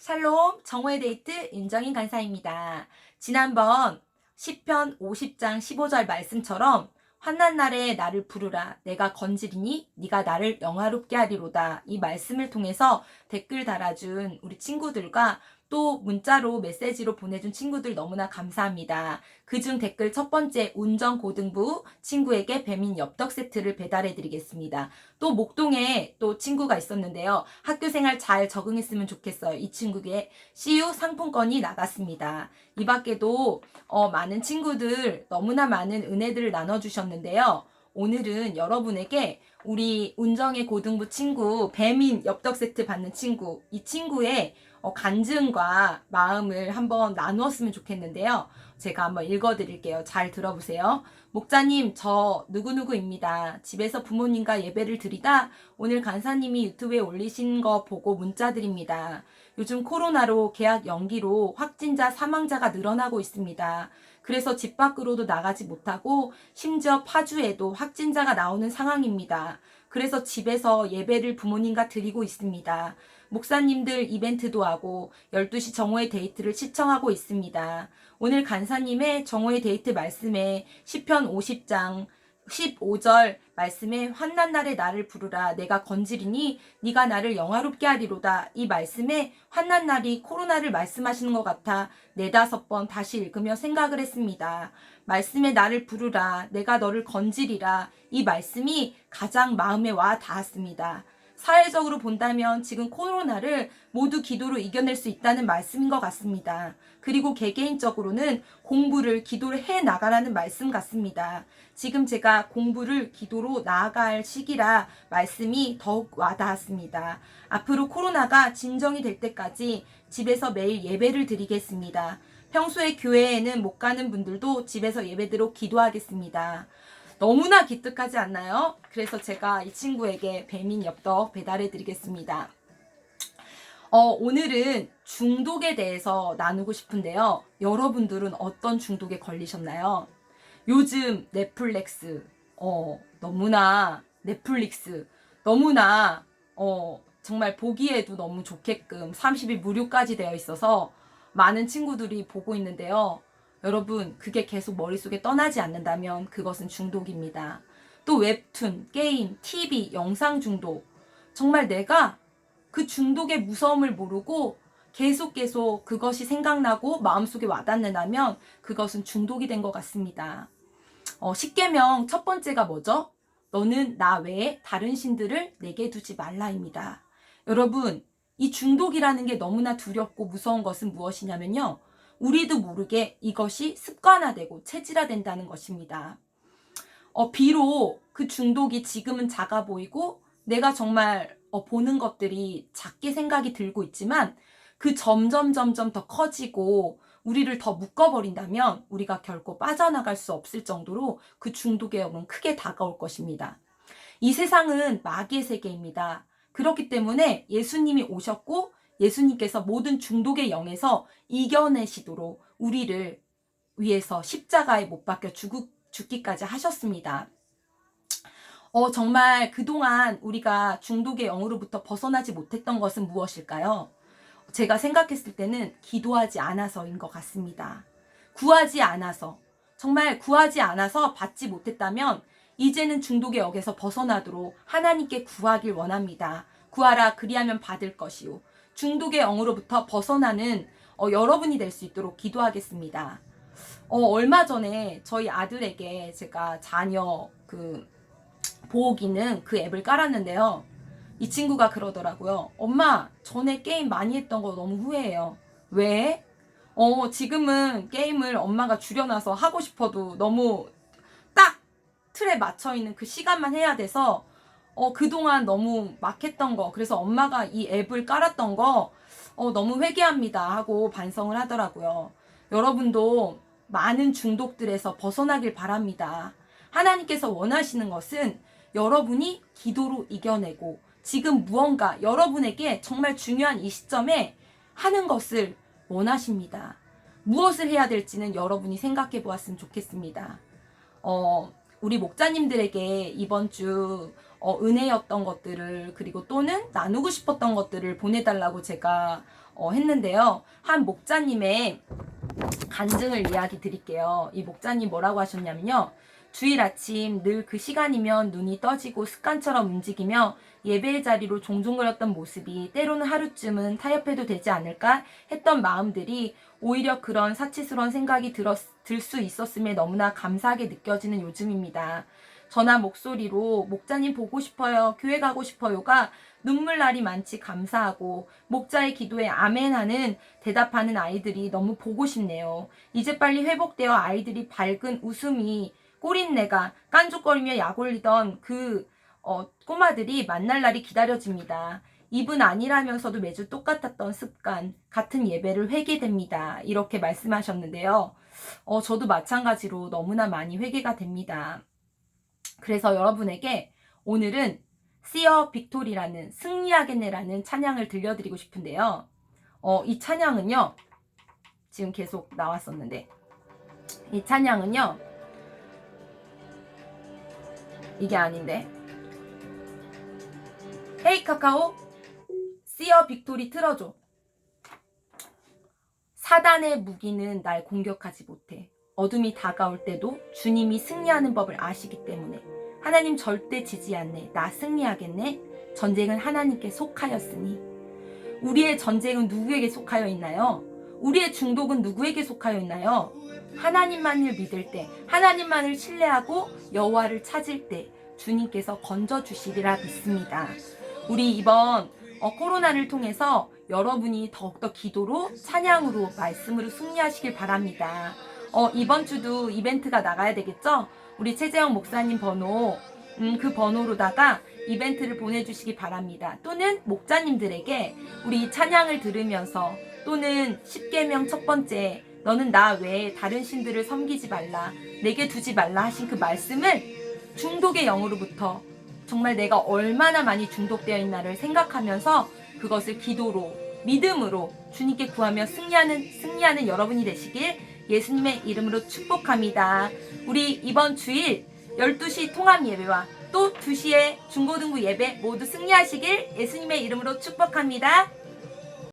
샬롬 정오의 데이트 윤정인 간사입니다. 지난번 10편 50장 15절 말씀처럼 환난 날에 나를 부르라 내가 건지리니 네가 나를 영화롭게 하리로다 이 말씀을 통해서 댓글 달아준 우리 친구들과 또 문자로 메시지로 보내준 친구들 너무나 감사합니다. 그중 댓글 첫 번째 운전 고등부 친구에게 배민 엽떡 세트를 배달해 드리겠습니다. 또 목동에 또 친구가 있었는데요. 학교 생활 잘 적응했으면 좋겠어요. 이 친구에게 CU 상품권이 나갔습니다. 이 밖에도 어, 많은 친구들 너무나 많은 은혜들을 나눠주셨는데요. 오늘은 여러분에게 우리 운정의 고등부 친구 배민 엽떡 세트 받는 친구 이 친구의 어, 간증과 마음을 한번 나누었으면 좋겠는데요. 제가 한번 읽어드릴게요. 잘 들어보세요. 목자님, 저 누구누구입니다. 집에서 부모님과 예배를 드리다 오늘 간사님이 유튜브에 올리신 거 보고 문자 드립니다. 요즘 코로나로 계약 연기로 확진자 사망자가 늘어나고 있습니다. 그래서 집 밖으로도 나가지 못하고 심지어 파주에도 확진자가 나오는 상황입니다. 그래서 집에서 예배를 부모님과 드리고 있습니다. 목사님들 이벤트도 하고 12시 정오의 데이트를 시청하고 있습니다. 오늘 간사님의 정오의 데이트 말씀에 10편 50장 15절 말씀에 환난 날에 나를 부르라 내가 건지리니 네가 나를 영화롭게 하리로다 이 말씀에 환난 날이 코로나를 말씀하시는 것 같아 네다섯 번 다시 읽으며 생각을 했습니다. 말씀에 나를 부르라 내가 너를 건지리라 이 말씀이 가장 마음에 와 닿았습니다. 사회적으로 본다면 지금 코로나를 모두 기도로 이겨낼 수 있다는 말씀인 것 같습니다. 그리고 개개인적으로는 공부를 기도를 해 나가라는 말씀 같습니다. 지금 제가 공부를 기도로 나아갈 시기라 말씀이 더욱 와닿았습니다. 앞으로 코로나가 진정이 될 때까지 집에서 매일 예배를 드리겠습니다. 평소에 교회에는 못 가는 분들도 집에서 예배드로 기도하겠습니다. 너무나 기특하지 않나요? 그래서 제가 이 친구에게 배민 엽떡 배달해 드리겠습니다. 어, 오늘은 중독에 대해서 나누고 싶은데요. 여러분들은 어떤 중독에 걸리셨나요? 요즘 넷플릭스, 어, 너무나, 넷플릭스, 너무나, 어, 정말 보기에도 너무 좋게끔 30일 무료까지 되어 있어서 많은 친구들이 보고 있는데요. 여러분, 그게 계속 머릿속에 떠나지 않는다면 그것은 중독입니다. 또 웹툰, 게임, TV, 영상 중독. 정말 내가 그 중독의 무서움을 모르고 계속 계속 그것이 생각나고 마음속에 와닿는다면 그것은 중독이 된 것 같습니다. 어, 십계명 첫 번째가 뭐죠? 너는 나 외에 다른 신들을 내게 두지 말라입니다. 여러분, 이 중독이라는 게 너무나 두렵고 무서운 것은 무엇이냐면요. 우리도 모르게 이것이 습관화되고 체질화된다는 것입니다. 어, 비록 그 중독이 지금은 작아 보이고 내가 정말 어, 보는 것들이 작게 생각이 들고 있지만 그 점점 점점 더 커지고 우리를 더 묶어버린다면 우리가 결코 빠져나갈 수 없을 정도로 그 중독의 영은 크게 다가올 것입니다. 이 세상은 마귀의 세계입니다. 그렇기 때문에 예수님이 오셨고 예수님께서 모든 중독의 영에서 이겨내시도록 우리를 위해서 십자가에 못 박혀 죽, 죽기까지 하셨습니다. 어, 정말 그동안 우리가 중독의 영으로부터 벗어나지 못했던 것은 무엇일까요? 제가 생각했을 때는 기도하지 않아서인 것 같습니다. 구하지 않아서, 정말 구하지 않아서 받지 못했다면 이제는 중독의 역에서 벗어나도록 하나님께 구하길 원합니다. 구하라 그리하면 받을 것이요. 중독의 영으로부터 벗어나는 어, 여러분이 될 수 있도록 기도하겠습니다. 어, 얼마 전에 저희 아들에게 제가 자녀 그 보호 기능 그 앱을 깔았는데요. 이 친구가 그러더라고요. 엄마, 전에 게임 많이 했던 거 너무 후회해요. 왜? 어, 지금은 게임을 엄마가 줄여놔서 하고 싶어도 너무 딱 틀에 맞춰 있는 그 시간만 해야 돼서 어, 그동안 너무 막 했던 거, 그래서 엄마가 이 앱을 깔았던 거, 어, 너무 회개합니다 하고 반성을 하더라고요. 여러분도 많은 중독들에서 벗어나길 바랍니다. 하나님께서 원하시는 것은 여러분이 기도로 이겨내고 지금 무언가 여러분에게 정말 중요한 이 시점에 하는 것을 원하십니다. 무엇을 해야 될지는 여러분이 생각해 보았으면 좋겠습니다. 어, 우리 목자님들에게 이번 주 어, 은혜였던 것들을 그리고 또는 나누고 싶었던 것들을 보내달라고 제가 어, 했는데요. 한 목자님의 간증을 이야기 드릴게요. 이 목자님 뭐라고 하셨냐면요. 주일 아침 늘 그 시간이면 눈이 떠지고 습관처럼 움직이며 예배의 자리로 종종 그렸던 모습이 때로는 하루쯤은 타협해도 되지 않을까 했던 마음들이 오히려 그런 사치스러운 생각이 들 수 있었음에 너무나 감사하게 느껴지는 요즘입니다. 전화 목소리로 목자님 보고 싶어요. 교회 가고 싶어요가 눈물 날이 많지 감사하고 목자의 기도에 아멘 하는 대답하는 아이들이 너무 보고 싶네요. 이제 빨리 회복되어 아이들이 밝은 웃음이 꼬린내가 깐죽거리며 약 올리던 그 어, 꼬마들이 만날 날이 기다려집니다. 입은 아니라면서도 매주 똑같았던 습관, 같은 예배를 회개됩니다. 이렇게 말씀하셨는데요. 어, 저도 마찬가지로 너무나 많이 회개가 됩니다. 그래서 여러분에게 오늘은 씨어 빅토리라는 승리하겠네라는 찬양을 들려드리고 싶은데요. 어, 이 찬양은요, 지금 계속 나왔었는데, 이 찬양은요, 이게 아닌데. 헤이 카카오, 씨어 빅토리 틀어줘. 사단의 무기는 날 공격하지 못해. 어둠이 다가올 때도 주님이 승리하는 법을 아시기 때문에 하나님 절대 지지 않네. 나 승리하겠네. 전쟁은 하나님께 속하였으니 우리의 전쟁은 누구에게 속하여 있나요? 우리의 중독은 누구에게 속하여 있나요? 하나님만을 믿을 때, 하나님만을 신뢰하고 여호와를 찾을 때 주님께서 건져 주시리라 믿습니다. 우리 이번 어, 코로나를 통해서 여러분이 더욱더 기도로 찬양으로 말씀으로 승리하시길 바랍니다. 어, 이번 주도 이벤트가 나가야 되겠죠? 우리 최재형 목사님 번호, 음, 그 번호로다가 이벤트를 보내주시기 바랍니다. 또는 목자님들에게 우리 이 찬양을 들으면서 또는 10계명 첫 번째 너는 나 외에 다른 신들을 섬기지 말라 내게 두지 말라 하신 그 말씀을 중독의 영으로부터 정말 내가 얼마나 많이 중독되어 있나를 생각하면서 그것을 기도로 믿음으로 주님께 구하며 승리하는 승리하는 여러분이 되시길 예수님의 이름으로 축복합니다. 우리 이번 주일 12시 통합 예배와 또 2시에 중고등부 예배 모두 승리하시길 예수님의 이름으로 축복합니다.